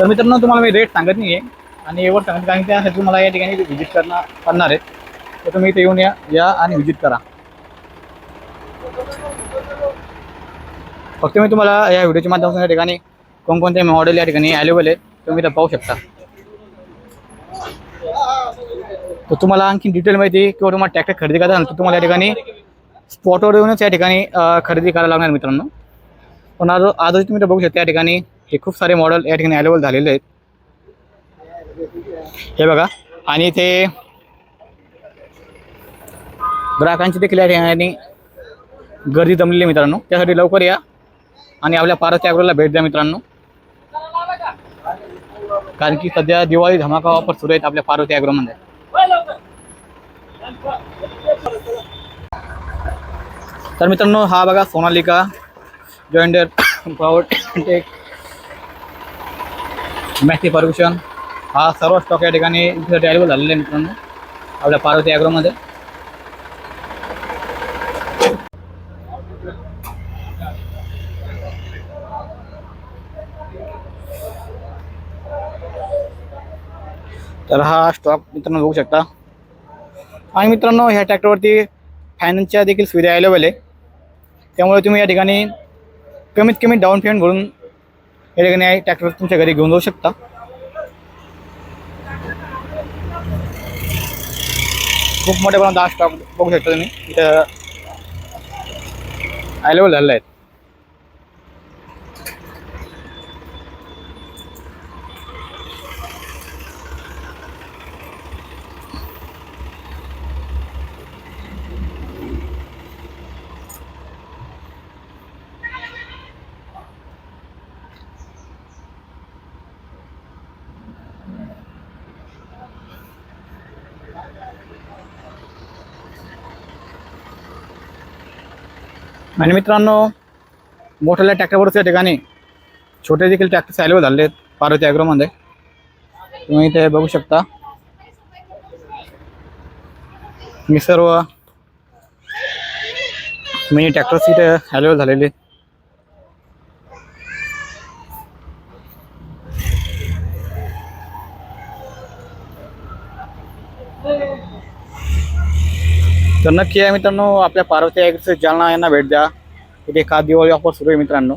तर मित्रांनो तुम्हाला मी रेट सांगत नाही आहे आणि एवढं सांगत कारण त्यासाठी तुम्हाला या ठिकाणी व्हिजिट करणार करणार आहे. तर तुम्ही इथे येऊन या या आणि व्हिजिट करा. फक्त मी तुम्हाला या व्हिडिओच्या माध्यमातून या ठिकाणी कोणकोणते मॉडेल या ठिकाणी अवेलेबल आहे तुम्ही इथं पाहू शकता. तर तुम्हाला आणखी डिटेल माहिती किंवा तुम्हाला ट्रॅक्टर खरेदी करायचा तर तुम्हाला या ठिकाणी स्पॉटवर येऊनच या ठिकाणी खरेदी करायला लागणार मित्रांनो. पण आज आजच तुम्ही बघू शकता या ठिकाणी हे खूप सारे मॉडेल या ठिकाणी अवेलेबल झालेले आहेत. हे बघा. आणि ते ग्राहकांची देखील या ठिकाणी गर्दी जमलेली मित्रांनो. त्यासाठी लवकर या. आणि आपल्या पारस ॲग्रोला भेट द्या मित्रांनो. कारण की सध्या दिवाळी धमाका ऑफर सुरू आहेत आपल्या पार्वती अॅग्रोमध्ये तर मित्रांनो हा बघा Sonalika joinder power take Massey Ferguson हा सर्व स्टॉक या ठिकाणी अवेलेबल झालेला आहे मित्रांनो. आपल्या पार्वती अॅग्रोमध्ये. तर हा स्टॉक मित्रांनो बघू शकता. आणि मित्रांनो ह्या ट्रॅक्टरवरती फायनान्सच्या देखील सुविधा अवेलेबल आहे. त्यामुळे तुम्ही या ठिकाणी कमीत कमी डाऊन पेमेंट भरून या ठिकाणी ट्रॅक्टर तुमच्या घरी घेऊन जाऊ शकता. खूप मोठ्या प्रमाणात हा स्टॉक बघू शकता तुम्ही. इथं अवेलेबल झालेला आहे. आणि मित्रांनो मोठ्या ट्रॅक्टरवरच या ठिकाणी छोटे देखील ट्रॅक्टर अवेलेबल झाले आहेत पार्वती ॲग्रोमध्ये तुम्ही इथे बघू शकता मी सर्व मिनी ट्रॅक्टर्स इथे अवेलेबल झालेले आहेत. तर नक्की आहे मित्रांनो आपल्या पार्वती ॲग्रोचे जालना यांना भेट द्या. इथे का दिवाळी ऑफर सुरू आहे मित्रांनो.